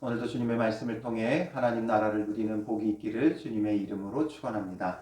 오늘도 주님의 말씀을 통해 하나님 나라를 누리는 복이 있기를 주님의 이름으로 축원합니다.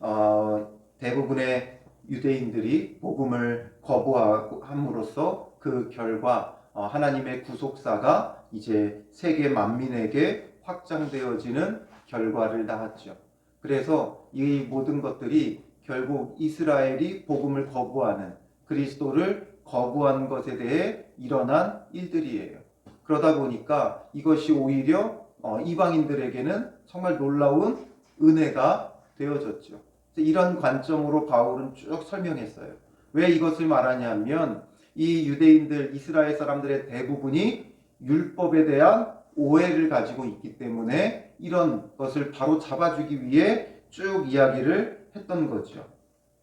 어, 대부분의 유대인들이 복음을 거부함으로써 그 결과 어, 하나님의 구속사가 이제 세계 만민에게 확장되어지는 결과를 낳았죠. 그래서 이 모든 것들이 결국 이스라엘이 복음을 거부하는 그리스도를 거부한 것에 대해 일어난 일들이에요. 그러다 보니까 이것이 오히려 어, 이방인들에게는 정말 놀라운 은혜가 되어졌죠. 이런 관점으로 바울은 쭉 설명했어요. 왜 이것을 말하냐면 이 유대인들 이스라엘 사람들의 대부분이 율법에 대한 오해를 가지고 있기 때문에 이런 것을 바로 잡아주기 위해 쭉 이야기를 했던 거죠.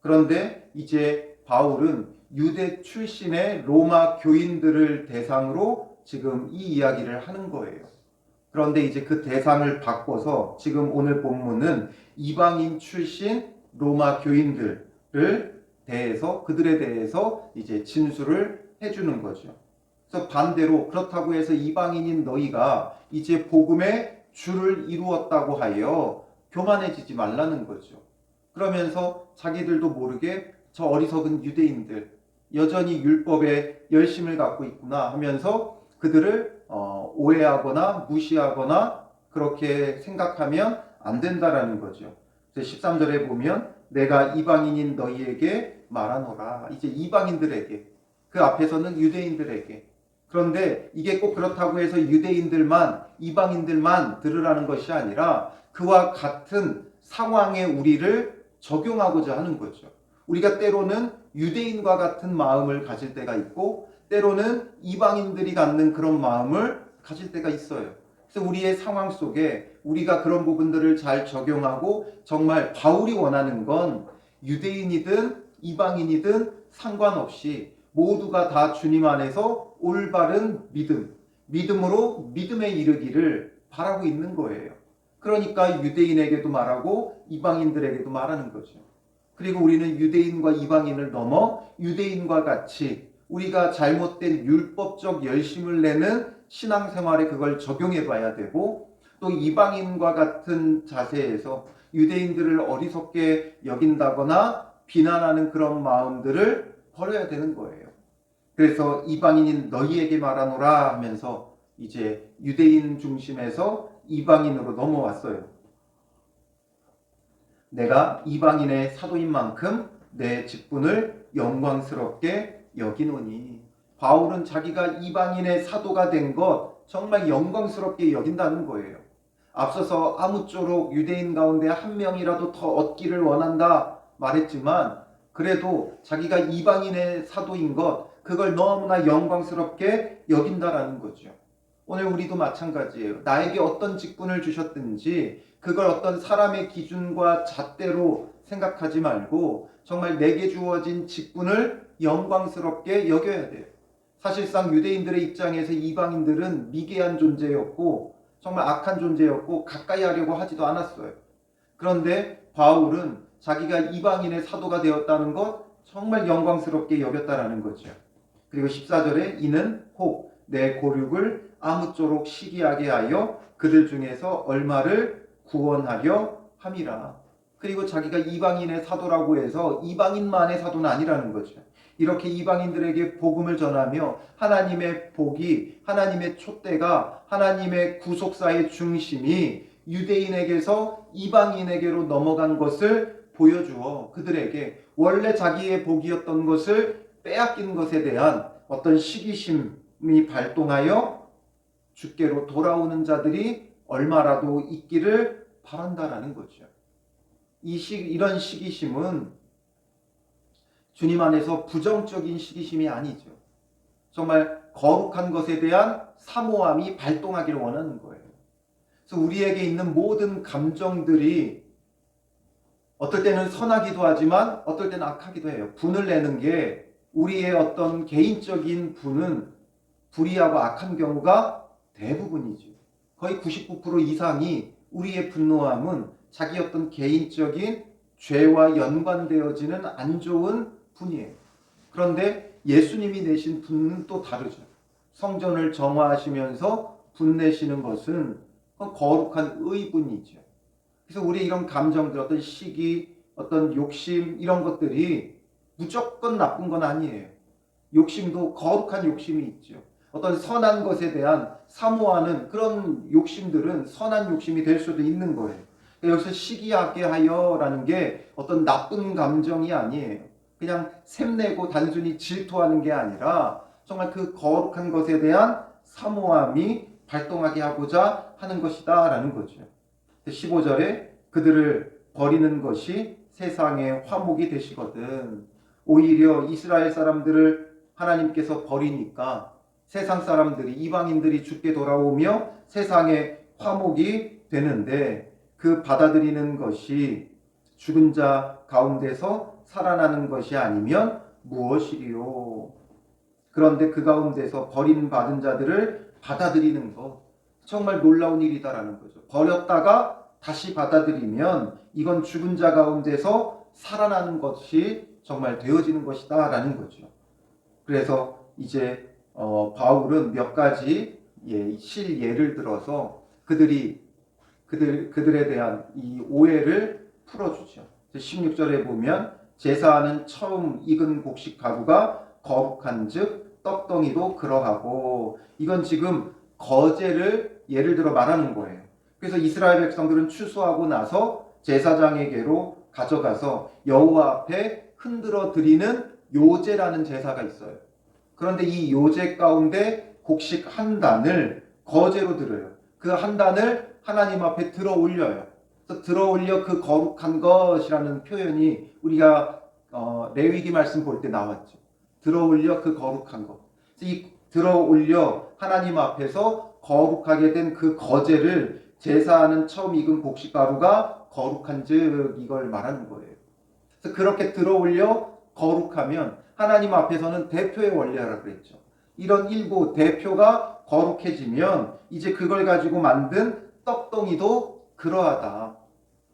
그런데 이제 바울은 유대 출신의 로마 교인들을 대상으로 지금 이 이야기를 하는 거예요. 그런데 이제 그 대상을 바꿔서 지금 오늘 본문은 이방인 출신 로마 교인들을 대해서 그들에 대해서 이제 진술을 해주는 거죠. 그래서 반대로 그렇다고 해서 이방인인 너희가 이제 복음의 주를 이루었다고 하여 교만해지지 말라는 거죠. 그러면서 자기들도 모르게 저 어리석은 유대인들 여전히 율법에 열심을 갖고 있구나 하면서 그들을 어, 오해하거나 무시하거나 그렇게 생각하면 안 된다라는 거죠. 13절에 보면 내가 이방인인 너희에게 말하노라. 이제 이방인들에게 그 앞에서는 유대인들에게 그런데 이게 꼭 그렇다고 해서 유대인들만 이방인들만 들으라는 것이 아니라 그와 같은 상황에 우리를 적용하고자 하는 거죠. 우리가 때로는 유대인과 같은 마음을 가질 때가 있고 때로는 이방인들이 갖는 그런 마음을 가질 때가 있어요. 그래서 우리의 상황 속에 우리가 그런 부분들을 잘 적용하고 정말 바울이 원하는 건 유대인이든 이방인이든 상관없이 모두가 다 주님 안에서 올바른 믿음, 믿음으로 믿음에 이르기를 바라고 있는 거예요. 그러니까 유대인에게도 말하고 이방인들에게도 말하는 거죠. 그리고 우리는 유대인과 이방인을 넘어 유대인과 같이 우리가 잘못된 율법적 열심을 내는 신앙생활에 그걸 적용해 봐야 되고 또 이방인과 같은 자세에서 유대인들을 어리석게 여긴다거나 비난하는 그런 마음들을 버려야 되는 거예요. 그래서 이방인인 너희에게 말하노라 하면서 이제 유대인 중심에서 이방인으로 넘어왔어요. 내가 이방인의 사도인 만큼 내 직분을 영광스럽게 여기노니 바울은 자기가 이방인의 사도가 된 것 정말 영광스럽게 여긴다는 거예요. 앞서서 아무쪼록 유대인 가운데 한 명이라도 더 얻기를 원한다 말했지만 그래도 자기가 이방인의 사도인 것 그걸 너무나 영광스럽게 여긴다라는 거죠. 오늘 우리도 마찬가지예요. 나에게 어떤 직분을 주셨든지 그걸 어떤 사람의 기준과 잣대로 생각하지 말고 정말 내게 주어진 직분을 영광스럽게 여겨야 돼요. 사실상 유대인들의 입장에서 이방인들은 미개한 존재였고 정말 악한 존재였고 가까이 하려고 하지도 않았어요. 그런데 바울은 자기가 이방인의 사도가 되었다는 것 정말 영광스럽게 여겼다라는 거죠. 그리고 14절에 이는 혹 내 고륙을 아무쪼록 시기하게 하여 그들 중에서 얼마를 구원하려 함이라. 그리고 자기가 이방인의 사도라고 해서 이방인만의 사도는 아니라는 거죠. 이렇게 이방인들에게 복음을 전하며 하나님의 복이 하나님의 촛대가 하나님의 구속사의 중심이 유대인에게서 이방인에게로 넘어간 것을 보여주어 그들에게 원래 자기의 복이었던 것을 빼앗긴 것에 대한 어떤 시기심이 발동하여 주께로 돌아오는 자들이 얼마라도 있기를 바란다라는 거죠. 이 시, 이런 시기심은 주님 안에서 부정적인 시기심이 아니죠. 정말 거룩한 것에 대한 사모함이 발동하기를 원하는 거예요. 그래서 우리에게 있는 모든 감정들이 어떨 때는 선하기도 하지만 어떨 때는 악하기도 해요. 분을 내는 게 우리의 어떤 개인적인 분은 불의하고 악한 경우가 대부분이죠. 거의 99% 이상이 우리의 분노함은 자기 어떤 개인적인 죄와 연관되어지는 안 좋은 분이에요. 그런데 예수님이 내신 분은 또 다르죠. 성전을 정화하시면서 분내시는 것은 거룩한 의분이죠. 그래서 우리 이런 감정들, 어떤 시기, 어떤 욕심 이런 것들이 무조건 나쁜 건 아니에요. 욕심도 거룩한 욕심이 있죠. 어떤 선한 것에 대한 사모하는 그런 욕심들은 선한 욕심이 될 수도 있는 거예요. 여기서 시기하게 하여라는 게 어떤 나쁜 감정이 아니에요. 그냥 샘내고 단순히 질투하는 게 아니라 정말 그 거룩한 것에 대한 사모함이 발동하게 하고자 하는 것이다 라는 거죠. 15절에 그들을 버리는 것이 세상의 화목이 되시거든. 오히려 이스라엘 사람들을 하나님께서 버리니까 세상 사람들이 이방인들이 죽게 돌아오며 세상의 화목이 되는데 그 받아들이는 것이 죽은 자 가운데서 살아나는 것이 아니면 무엇이리요? 그런데 그 가운데서 버림받은 자들을 받아들이는 것 정말 놀라운 일이다라는 거죠. 버렸다가 다시 받아들이면 이건 죽은 자 가운데서 살아나는 것이 정말 되어지는 것이다라는 거죠. 그래서 이제 어, 바울은 몇 가지 예, 실 예를 들어서 그들이 그들 그들에 대한 이 오해를 풀어주죠. 16절에 보면 제사하는 처음 익은 곡식 가루가 거룩한 즉 떡덩이도 그러하고 이건 지금 거제를 예를 들어 말하는 거예요. 그래서 이스라엘 백성들은 추수하고 나서 제사장에게로 가져가서 여호와 앞에 흔들어 드리는 요제라는 제사가 있어요. 그런데 이 요제 가운데 곡식 한 단을 거제로 들어요. 그 한 단을 하나님 앞에 들어 올려요. 그래서 들어 올려 그 거룩한 것이라는 표현이 우리가 어, 레위기 말씀 볼 때 나왔죠. 들어 올려 그 거룩한 것. 이 들어 올려 하나님 앞에서 거룩하게 된 그 거제를 제사하는 처음 익은 곡식 가루가 거룩한즉 이걸 말하는 거예요. 그래서 그렇게 들어 올려 거룩하면 하나님 앞에서는 대표의 원리하라 그랬죠. 이런 일부 대표가 거룩해지면 이제 그걸 가지고 만든 떡덩이도 그러하다.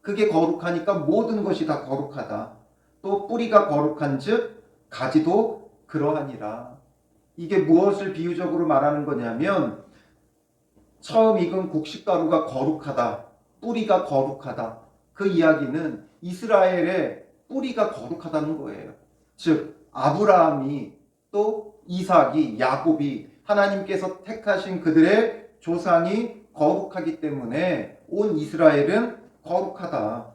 그게 거룩하니까 모든 것이 다 거룩하다. 또 뿌리가 거룩한즉 가지도 그러하니라. 이게 무엇을 비유적으로 말하는 거냐면 처음 익은 곡식가루가 거룩하다. 뿌리가 거룩하다. 그 이야기는 이스라엘의 뿌리가 거룩하다는 거예요. 즉 아브라함이 또 이삭이 야곱이 하나님께서 택하신 그들의 조상이 거룩하기 때문에 온 이스라엘은 거룩하다.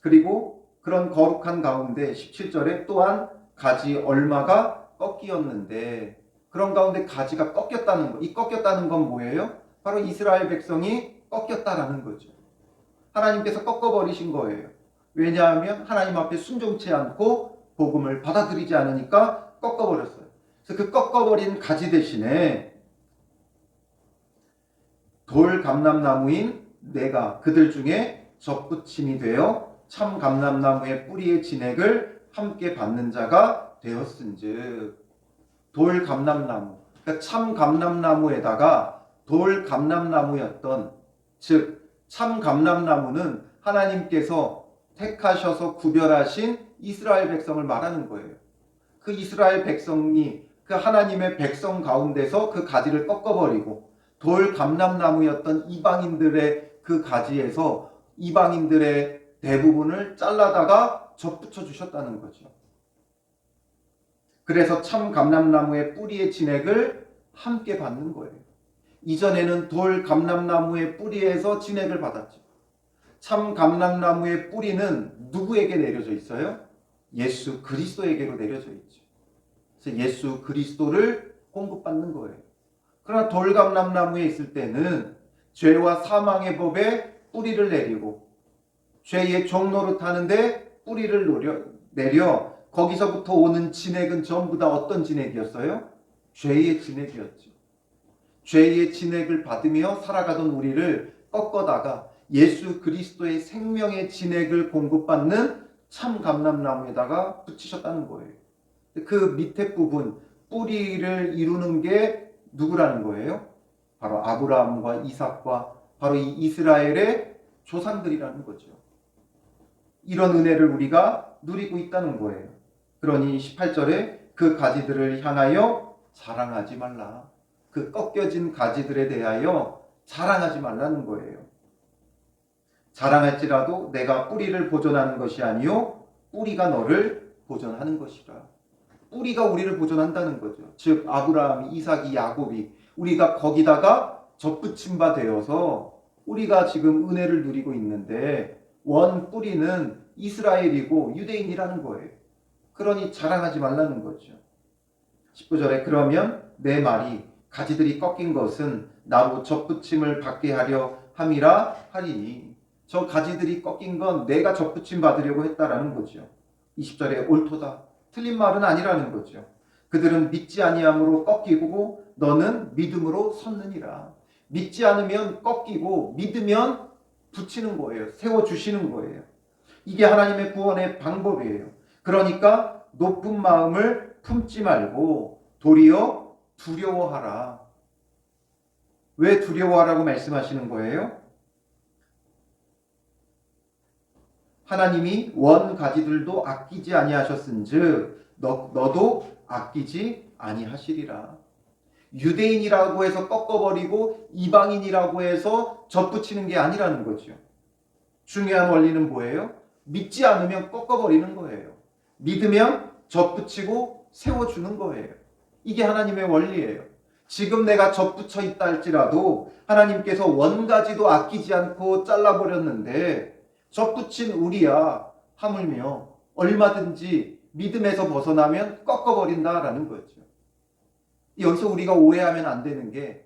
그리고 그런 거룩한 가운데 17절에 또한 가지 얼마가 꺾이었는데 그런 가운데 가지가 꺾였다는 거. 이 꺾였다는 건 뭐예요? 바로 이스라엘 백성이 꺾였다라는 거죠. 하나님께서 꺾어버리신 거예요. 왜냐하면 하나님 앞에 순종치 않고 복음을 받아들이지 않으니까 꺾어버렸어요. 그래서 그 꺾어버린 가지 대신에 돌 감람나무인 내가 그들 중에 접붙임이 되어 참 감람나무의 뿌리의 진액을 함께 받는 자가 되었은즉 돌 감람나무 그러니까 참 감람나무에다가 돌 감람나무였던 즉 참 감람나무는 하나님께서 택하셔서 구별하신 이스라엘 백성을 말하는 거예요. 그 이스라엘 백성이 그 하나님의 백성 가운데서 그 가지를 꺾어버리고 돌 감람나무였던 이방인들의 그 가지에서 이방인들의 대부분을 잘라다가 접붙여 주셨다는 거죠. 그래서 참 감람나무의 뿌리의 진액을 함께 받는 거예요. 이전에는 돌 감람나무의 뿌리에서 진액을 받았죠. 참 감람나무의 뿌리는 누구에게 내려져 있어요? 예수 그리스도에게로 내려져 있죠. 그래서 예수 그리스도를 공급받는 거예요. 그러나 돌감람나무에 있을 때는 죄와 사망의 법에 뿌리를 내리고 죄의 종로를 타는데 뿌리를 노려, 내려 거기서부터 오는 진액은 전부 다 어떤 진액이었어요? 죄의 진액이었죠. 죄의 진액을 받으며 살아가던 우리를 꺾어다가 예수 그리스도의 생명의 진액을 공급받는 참 감람나무에다가 붙이셨다는 거예요. 그 밑에 부분 뿌리를 이루는 게 누구라는 거예요? 바로 아브라함과 이삭과 바로 이 이스라엘의 조상들이라는 거죠. 이런 은혜를 우리가 누리고 있다는 거예요. 그러니 18절에 그 가지들을 향하여 자랑하지 말라. 그 꺾여진 가지들에 대하여 자랑하지 말라는 거예요. 자랑할지라도 내가 뿌리를 보존하는 것이 아니요 뿌리가 너를 보존하는 것이라. 뿌리가 우리를 보존한다는 거죠. 즉 아브라함, 이삭이, 야곱이 우리가 거기다가 접붙임 바 되어서 우리가 지금 은혜를 누리고 있는데 원 뿌리는 이스라엘이고 유대인이라는 거예요. 그러니 자랑하지 말라는 거죠. 19절에 그러면 내 말이 가지들이 꺾인 것은 나로 접붙임을 받게 하려 함이라 하리니 저 가지들이 꺾인 건 내가 접붙임 받으려고 했다라는 거죠. 20절에 옳도다. 틀린 말은 아니라는 거죠. 그들은 믿지 아니함으로 꺾이고 너는 믿음으로 섰느니라. 믿지 않으면 꺾이고 믿으면 붙이는 거예요. 세워 주시는 거예요. 이게 하나님의 구원의 방법이에요. 그러니까 높은 마음을 품지 말고 도리어 두려워하라. 왜 두려워하라고 말씀하시는 거예요? 하나님이 원 가지들도 아끼지 아니하셨은즉 너, 너도 아끼지 아니하시리라. 유대인이라고 해서 꺾어버리고 이방인이라고 해서 접붙이는 게 아니라는 거죠. 중요한 원리는 뭐예요? 믿지 않으면 꺾어버리는 거예요. 믿으면 접붙이고 세워주는 거예요. 이게 하나님의 원리예요. 지금 내가 접붙여 있다 할지라도 하나님께서 원가지도 아끼지 않고 잘라버렸는데 접붙인 우리야 하물며 얼마든지 믿음에서 벗어나면 꺾어버린다라는 거죠. 여기서 우리가 오해하면 안 되는 게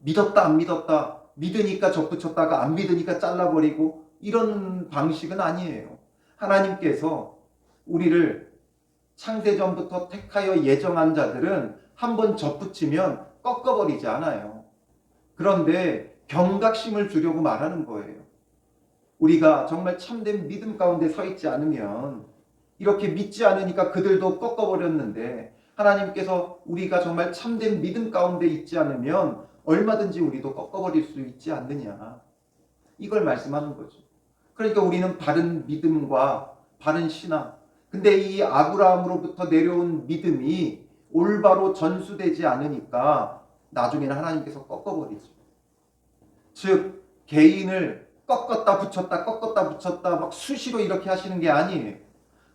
믿었다 안 믿었다 믿으니까 접붙였다가 안 믿으니까 잘라버리고 이런 방식은 아니에요. 하나님께서 우리를 창세전부터 택하여 예정한 자들은 한 번 접붙이면 꺾어버리지 않아요. 그런데 경각심을 주려고 말하는 거예요. 우리가 정말 참된 믿음 가운데 서 있지 않으면 이렇게 믿지 않으니까 그들도 꺾어버렸는데 하나님께서 우리가 정말 참된 믿음 가운데 있지 않으면 얼마든지 우리도 꺾어버릴 수 있지 않느냐. 이걸 말씀하는 거죠. 그러니까 우리는 바른 믿음과 바른 신앙. 근데 이 아브라함으로부터 내려온 믿음이 올바로 전수되지 않으니까 나중에는 하나님께서 꺾어버리죠. 즉, 개인을 꺾었다 붙였다 꺾었다 붙였다 막 수시로 이렇게 하시는 게 아니에요.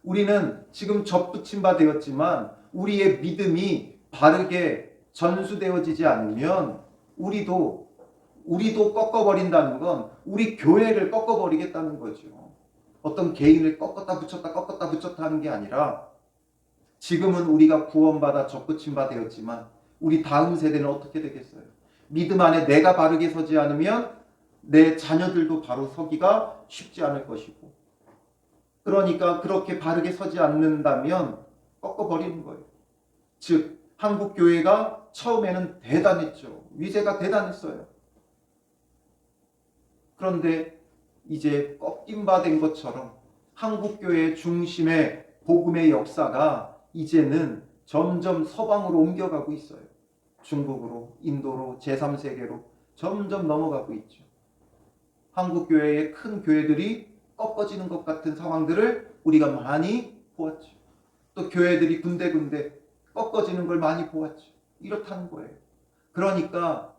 우리는 지금 접붙임 바 되었지만 우리의 믿음이 바르게 전수되어지지 않으면 우리도 우리도 꺾어버린다는 건 우리 교회를 꺾어버리겠다는 거죠. 어떤 개인을 꺾었다 붙였다 꺾었다 붙였다 하는 게 아니라 지금은 우리가 구원받아 접붙임 바 되었지만 우리 다음 세대는 어떻게 되겠어요? 믿음 안에 내가 바르게 서지 않으면 내 자녀들도 바로 서기가 쉽지 않을 것이고 그러니까 그렇게 바르게 서지 않는다면 꺾어버리는 거예요. 즉 한국 교회가 처음에는 대단했죠. 위세가 대단했어요. 그런데 이제 꺾임 바된 것처럼 한국 교회의 중심의 복음의 역사가 이제는 점점 서방으로 옮겨가고 있어요. 중국으로, 인도로, 제3세계로 점점 넘어가고 있죠. 한국 교회의 큰 교회들이 꺾어지는 것 같은 상황들을 우리가 많이 보았죠. 또 교회들이 군데군데 꺾어지는 걸 많이 보았죠. 이렇다는 거예요. 그러니까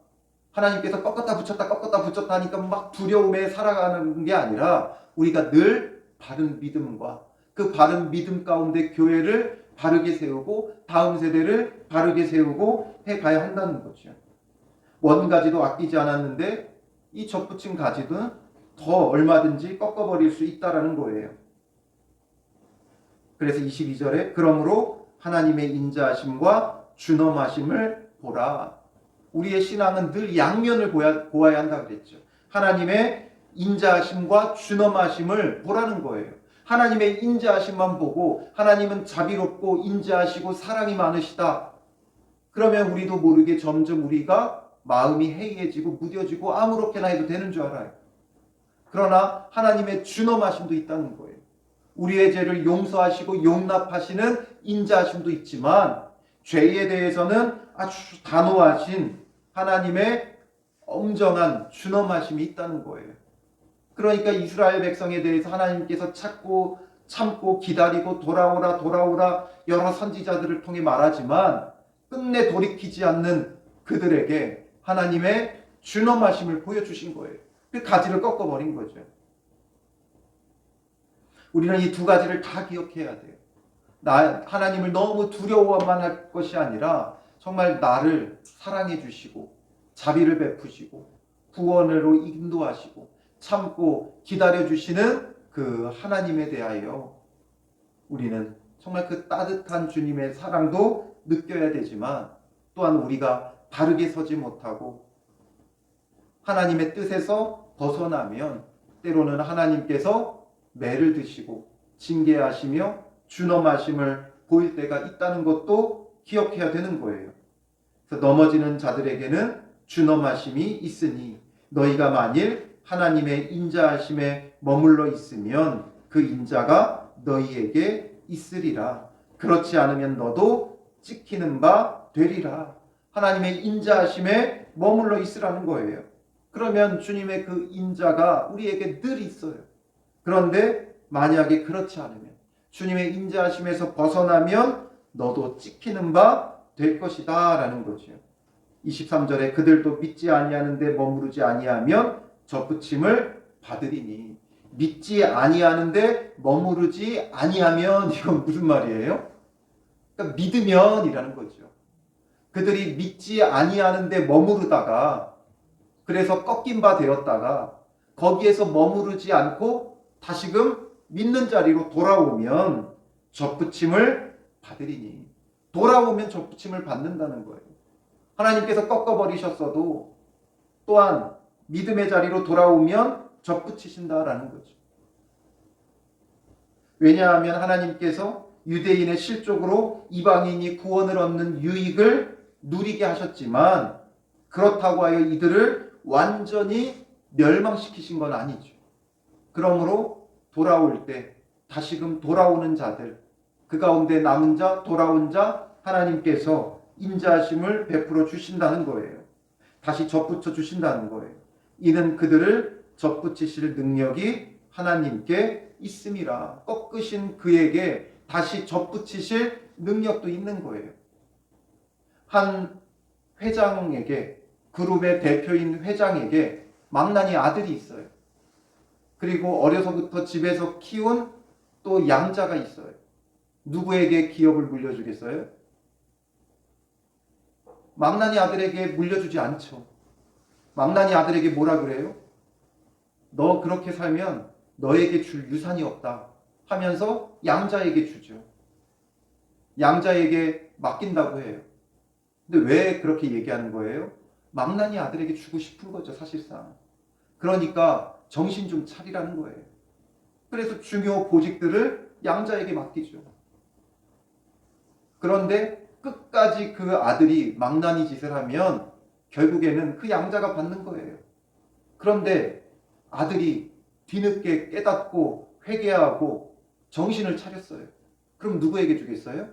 하나님께서 꺾었다 붙였다 꺾었다 붙였다 하니까 막 두려움에 살아가는 게 아니라 우리가 늘 바른 믿음과 그 바른 믿음 가운데 교회를 바르게 세우고 다음 세대를 바르게 세우고 해 가야 한다는 거죠. 원가지도 아끼지 않았는데 이 접붙인 가지는 더 얼마든지 꺾어버릴 수 있다라는 거예요. 그래서 22절에 그러므로 하나님의 인자하심과 준엄하심을 보라. 우리의 신앙은 늘 양면을 보야, 보아야 한다 그랬죠. 하나님의 인자하심과 준엄하심을 보라는 거예요. 하나님의 인자하심만 보고 하나님은 자비롭고 인자하시고 사랑이 많으시다. 그러면 우리도 모르게 점점 우리가 마음이 해이해지고 무뎌지고 아무렇게나 해도 되는 줄 알아요. 그러나 하나님의 준엄하심도 있다는 거예요. 우리의 죄를 용서하시고 용납하시는 인자하심도 있지만 죄에 대해서는 아주 단호하신 하나님의 엄정한 준엄하심이 있다는 거예요. 그러니까 이스라엘 백성에 대해서 하나님께서 찾고 참고 기다리고 돌아오라 돌아오라 여러 선지자들을 통해 말하지만 끝내 돌이키지 않는 그들에게 하나님의 준엄하심을 보여주신 거예요. 그 가지를 꺾어버린 거죠. 우리는 이 두 가지를 다 기억해야 돼요. 나 하나님을 너무 두려워만 할 것이 아니라 정말 나를 사랑해 주시고 자비를 베푸시고 구원으로 인도하시고 참고 기다려 주시는 그 하나님에 대하여 우리는 정말 그 따뜻한 주님의 사랑도 느껴야 되지만 또한 우리가 바르게 서지 못하고 하나님의 뜻에서 벗어나면 때로는 하나님께서 매를 드시고 징계하시며 준엄하심을 보일 때가 있다는 것도 기억해야 되는 거예요. 그래서 넘어지는 자들에게는 준엄하심이 있으니 너희가 만일 하나님의 인자하심에 머물러 있으면 그 인자가 너희에게 있으리라. 그렇지 않으면 너도 찍히는 바 되리라. 하나님의 인자하심에 머물러 있으라는 거예요. 그러면 주님의 그 인자가 우리에게 늘 있어요. 그런데 만약에 그렇지 않으면 주님의 인자하심에서 벗어나면 너도 찍히는 바 될 것이다 라는 거죠. 23절에 그들도 믿지 아니하는데 머무르지 아니하면 접붙임을 받으리니 믿지 아니하는데 머무르지 아니하면 이건 무슨 말이에요? 그러니까 믿으면이라는 거죠. 그들이 믿지 아니하는데 머무르다가 그래서 꺾인 바 되었다가 거기에서 머무르지 않고 다시금 믿는 자리로 돌아오면 접붙임을 받으리니 돌아오면 접붙임을 받는다는 거예요. 하나님께서 꺾어버리셨어도 또한 믿음의 자리로 돌아오면 접붙이신다라는 거죠. 왜냐하면 하나님께서 유대인의 실족으로 이방인이 구원을 얻는 유익을 누리게 하셨지만 그렇다고 하여 이들을 완전히 멸망시키신 건 아니죠. 그러므로 돌아올 때 다시금 돌아오는 자들 그 가운데 남은 자 돌아온 자 하나님께서 인자하심을 베풀어 주신다는 거예요. 다시 접붙여 주신다는 거예요. 이는 그들을 접붙이실 능력이 하나님께 있음이라. 꺾으신 그에게 다시 접붙이실 능력도 있는 거예요. 한 회장에게 그룹의 대표인 회장에게 망나니 아들이 있어요. 그리고 어려서부터 집에서 키운 또 양자가 있어요. 누구에게 기업을 물려주겠어요? 망나니 아들에게 물려주지 않죠. 망나니 아들에게 뭐라 그래요? 너 그렇게 살면 너에게 줄 유산이 없다 하면서 양자에게 주죠. 양자에게 맡긴다고 해요. 근데 왜 그렇게 얘기하는 거예요? 망나니 아들에게 주고 싶은 거죠, 사실상. 그러니까 정신 좀 차리라는 거예요. 그래서 중요 보직들을 양자에게 맡기죠. 그런데 끝까지 그 아들이 망나니 짓을 하면 결국에는 그 양자가 받는 거예요. 그런데 아들이 뒤늦게 깨닫고 회개하고 정신을 차렸어요. 그럼 누구에게 주겠어요?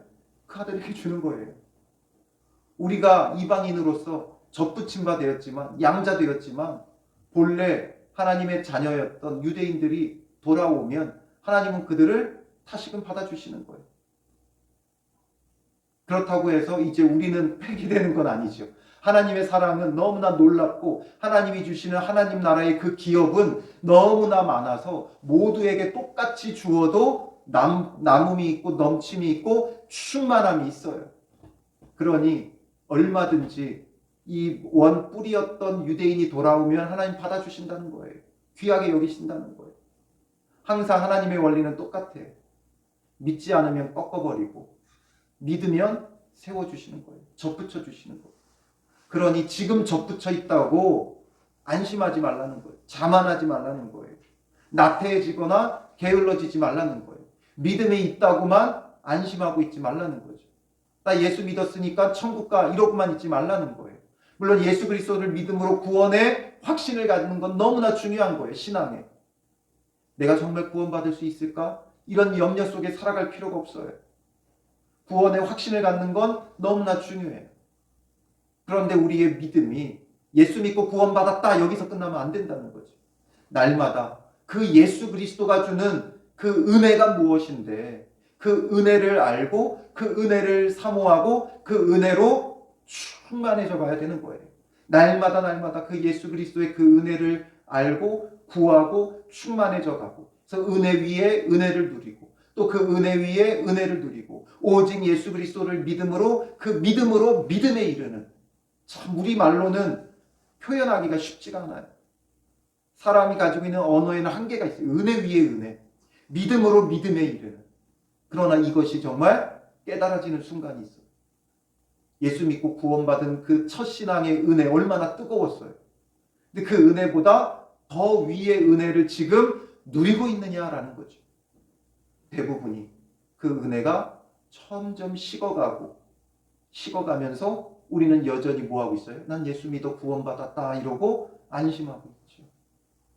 그 아들에게 주는 거예요. 우리가 이방인으로서 접붙임 바 되었지만 양자 되었지만 본래 하나님의 자녀였던 유대인들이 돌아오면 하나님은 그들을 다시금 받아주시는 거예요. 그렇다고 해서 이제 우리는 폐기되는 건 아니죠. 하나님의 사랑은 너무나 놀랍고 하나님이 주시는 하나님 나라의 그 기업은 너무나 많아서 모두에게 똑같이 주어도 남, 남음이 있고 넘침이 있고 충만함이 있어요. 그러니 얼마든지 이 원 뿌리였던 유대인이 돌아오면 하나님 받아주신다는 거예요. 귀하게 여기신다는 거예요. 항상 하나님의 원리는 똑같아. 믿지 않으면 꺾어버리고 믿으면 세워주시는 거예요. 접붙여 주시는 거예요. 그러니 지금 접붙여 있다고 안심하지 말라는 거예요. 자만하지 말라는 거예요. 나태해지거나 게을러지지 말라는 거예요. 믿음에 있다고만 안심하고 있지 말라는 거죠. 나 예수 믿었으니까 천국 가 이러고만 있지 말라는 거예요. 물론 예수 그리스도를 믿음으로 구원의 확신을 갖는 건 너무나 중요한 거예요. 신앙에. 내가 정말 구원받을 수 있을까? 이런 염려 속에 살아갈 필요가 없어요. 구원의 확신을 갖는 건 너무나 중요해요. 그런데 우리의 믿음이 예수 믿고 구원받았다 여기서 끝나면 안 된다는 거죠. 날마다 그 예수 그리스도가 주는 그 은혜가 무엇인데 그 은혜를 알고 그 은혜를 사모하고 그 은혜로 충만해져 가야 되는 거예요. 날마다 날마다 그 예수 그리스도의 그 은혜를 알고 구하고 충만해져 가고 그래서 은혜 위에 은혜를 누리고 또 그 은혜 위에 은혜를 누리고 오직 예수 그리스도를 믿음으로 그 믿음으로 믿음에 이르는 참 우리 말로는 표현하기가 쉽지가 않아요. 사람이 가지고 있는 언어에는 한계가 있어요. 은혜 위에 은혜. 믿음으로 믿음에 이르는. 그러나 이것이 정말 깨달아지는 순간이 있어요. 예수 믿고 구원받은 그 첫 신앙의 은혜 얼마나 뜨거웠어요. 근데 그 은혜보다 더 위의 은혜를 지금 누리고 있느냐라는 거죠. 대부분이 그 은혜가 점점 식어가고 식어가면서 우리는 여전히 뭐 하고 있어요? 난 예수 믿어 구원받았다 이러고 안심하고 있죠.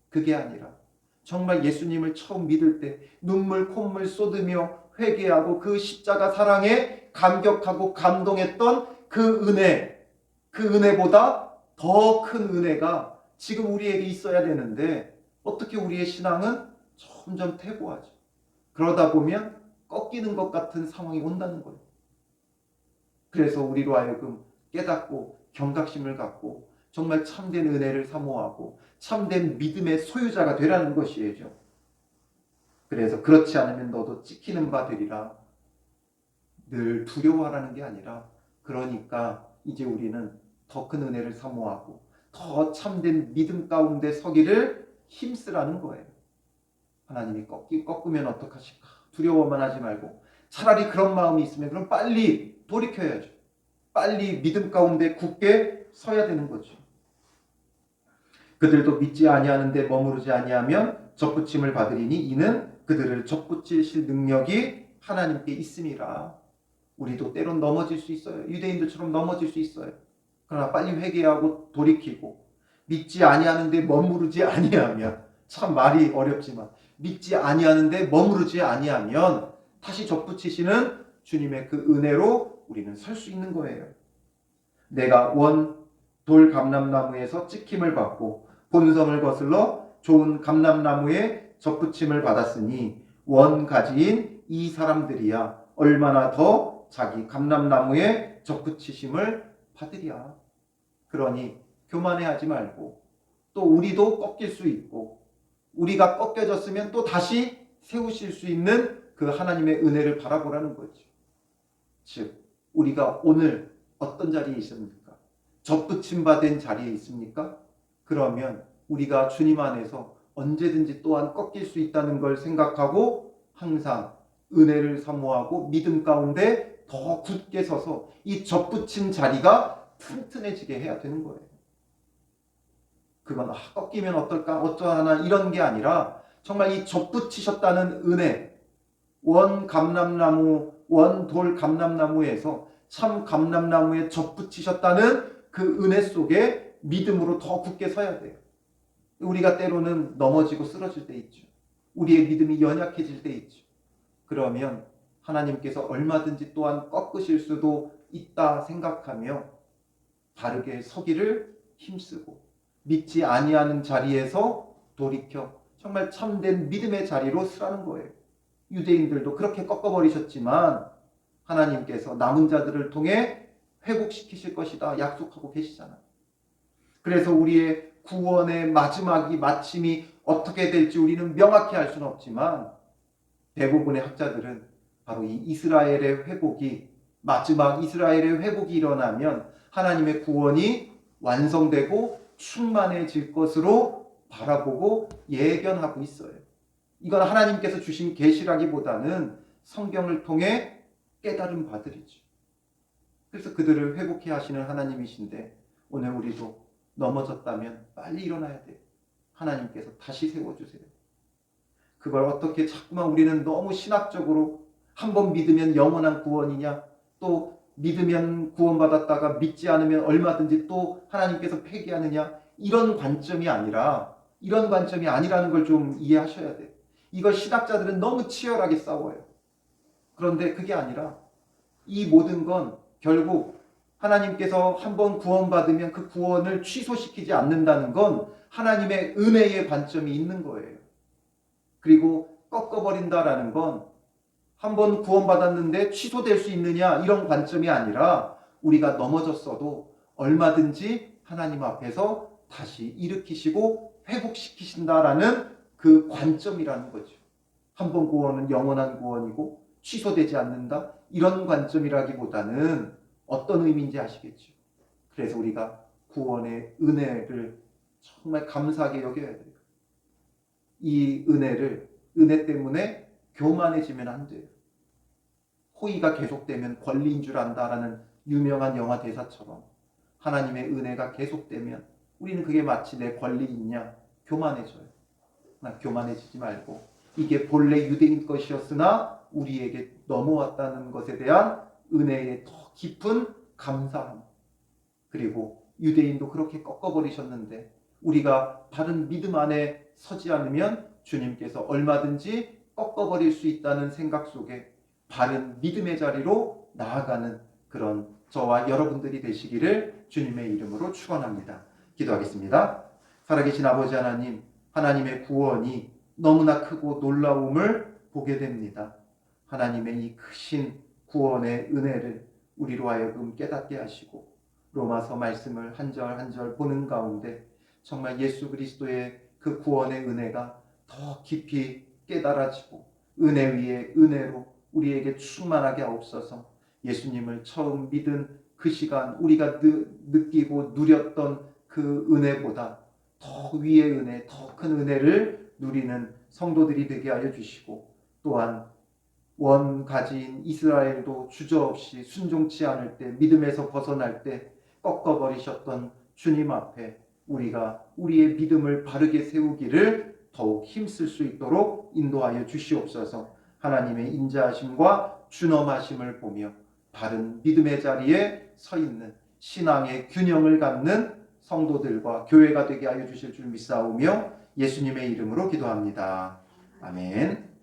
그게 아니라 정말 예수님을 처음 믿을 때 눈물 콧물 쏟으며 회개하고 그 십자가 사랑에 감격하고 감동했던 그 은혜, 그 은혜보다 더 큰 은혜가 지금 우리에게 있어야 되는데 어떻게 우리의 신앙은 점점 퇴보하죠. 그러다 보면 꺾이는 것 같은 상황이 온다는 거예요. 그래서 우리로 하여금 깨닫고 경각심을 갖고 정말 참된 은혜를 사모하고 참된 믿음의 소유자가 되라는 것이죠. 그래서 그렇지 않으면 너도 찍히는 바 되리라. 늘 두려워하라는 게 아니라 그러니까 이제 우리는 더 큰 은혜를 사모하고 더 참된 믿음 가운데 서기를 힘쓰라는 거예요. 하나님이 꺾기, 꺾으면 어떡하실까? 두려워만 하지 말고 차라리 그런 마음이 있으면 그럼 빨리 돌이켜야죠. 빨리 믿음 가운데 굳게 서야 되는 거죠. 그들도 믿지 아니하는데 머무르지 아니하면 접붙임을 받으리니 이는 그들을 접붙이실 능력이 하나님께 있음이라. 우리도 때론 넘어질 수 있어요. 유대인들처럼 넘어질 수 있어요. 그러나 빨리 회개하고 돌이키고 믿지 아니하는데 머무르지 아니하면 참 말이 어렵지만 믿지 아니하는데 머무르지 아니하면 다시 접붙이시는 주님의 그 은혜로 우리는 설 수 있는 거예요. 내가 원 돌 감람나무에서 찍힘을 받고 본성을 거슬러 좋은 감람나무에 접붙임을 받았으니 원 가지인 이 사람들이야 얼마나 더 자기 감람나무에 접붙이심을 받으랴. 그러니 교만해하지 말고 또 우리도 꺾일 수 있고 우리가 꺾여졌으면 또 다시 세우실 수 있는 그 하나님의 은혜를 바라보라는 거죠. 즉 우리가 오늘 어떤 자리에 있습니까? 접붙임 받은 자리에 있습니까? 그러면 우리가 주님 안에서 언제든지 또한 꺾일 수 있다는 걸 생각하고 항상 은혜를 사모하고 믿음 가운데 더 굳게 서서 이 접붙인 자리가 튼튼해지게 해야 되는 거예요. 그건 아, 꺾이면 어떨까 어쩌하나 이런 게 아니라 정말 이 접붙이셨다는 은혜 원 감람나무 원 돌 감람나무에서 참 감람나무에 접붙이셨다는 그 은혜 속에 믿음으로 더 굳게 서야 돼요. 우리가 때로는 넘어지고 쓰러질 때 있죠. 우리의 믿음이 연약해질 때 있죠. 그러면 하나님께서 얼마든지 또한 꺾으실 수도 있다 생각하며 바르게 서기를 힘쓰고 믿지 아니하는 자리에서 돌이켜 정말 참된 믿음의 자리로 서라는 거예요. 유대인들도 그렇게 꺾어버리셨지만 하나님께서 남은 자들을 통해 회복시키실 것이다 약속하고 계시잖아요. 그래서 우리의 구원의 마지막이 마침이 어떻게 될지 우리는 명확히 알 수는 없지만 대부분의 학자들은 바로 이 이스라엘의 회복이 마지막 이스라엘의 회복이 일어나면 하나님의 구원이 완성되고 충만해질 것으로 바라보고 예견하고 있어요. 이건 하나님께서 주신 계시라기보다는 성경을 통해 깨달은 바들이죠. 그래서 그들을 회복해 하시는 하나님이신데 오늘 우리도 넘어졌다면 빨리 일어나야 돼요. 하나님께서 다시 세워주세요. 그걸 어떻게 자꾸만 우리는 너무 신학적으로 한 번 믿으면 영원한 구원이냐 또 믿으면 구원받았다가 믿지 않으면 얼마든지 또 하나님께서 폐기하느냐 이런 관점이 아니라 이런 관점이 아니라는 걸 좀 이해하셔야 돼요. 이걸 신학자들은 너무 치열하게 싸워요. 그런데 그게 아니라 이 모든 건 결국 하나님께서 한번 구원받으면 그 구원을 취소시키지 않는다는 건 하나님의 은혜의 관점이 있는 거예요. 그리고 꺾어버린다라는 건 한번 구원받았는데 취소될 수 있느냐 이런 관점이 아니라 우리가 넘어졌어도 얼마든지 하나님 앞에서 다시 일으키시고 회복시키신다라는 그 관점이라는 거죠. 한번 구원은 영원한 구원이고 취소되지 않는다 이런 관점이라기보다는 어떤 의미인지 아시겠죠. 그래서 우리가 구원의 은혜를 정말 감사하게 여겨야 돼요. 이 은혜를 은혜 때문에 교만해지면 안 돼요. 호의가 계속되면 권리인 줄 안다라는 유명한 영화 대사처럼 하나님의 은혜가 계속되면 우리는 그게 마치 내 권리 있냐 교만해져요. 나 교만해지지 말고 이게 본래 유대인 것이었으나 우리에게 넘어왔다는 것에 대한 은혜의 더 깊은 감사함 그리고 유대인도 그렇게 꺾어버리셨는데 우리가 바른 믿음 안에 서지 않으면 주님께서 얼마든지 꺾어버릴 수 있다는 생각 속에 바른 믿음의 자리로 나아가는 그런 저와 여러분들이 되시기를 주님의 이름으로 축원합니다. 기도하겠습니다. 살아계신 아버지 하나님, 하나님의 구원이 너무나 크고 놀라움을 보게 됩니다. 하나님의 이 크신 구원의 은혜를 우리로 하여금 깨닫게 하시고 로마서 말씀을 한 절 한 절 보는 가운데 정말 예수 그리스도의 그 구원의 은혜가 더 깊이 깨달아지고 은혜 위에 은혜로 우리에게 충만하게 하옵소서 예수님을 처음 믿은 그 시간 우리가 느, 느끼고 누렸던 그 은혜보다 더 위의 은혜, 더 큰 은혜를 누리는 성도들이 되게 하여 주시고 또한 원 가지인 이스라엘도 주저없이 순종치 않을 때 믿음에서 벗어날 때 꺾어버리셨던 주님 앞에 우리가 우리의 믿음을 바르게 세우기를 더욱 힘쓸 수 있도록 인도하여 주시옵소서 하나님의 인자하심과 준엄하심을 보며 바른 믿음의 자리에 서 있는 신앙의 균형을 갖는 성도들과 교회가 되게 하여 주실 줄 믿사오며 예수님의 이름으로 기도합니다. 아멘.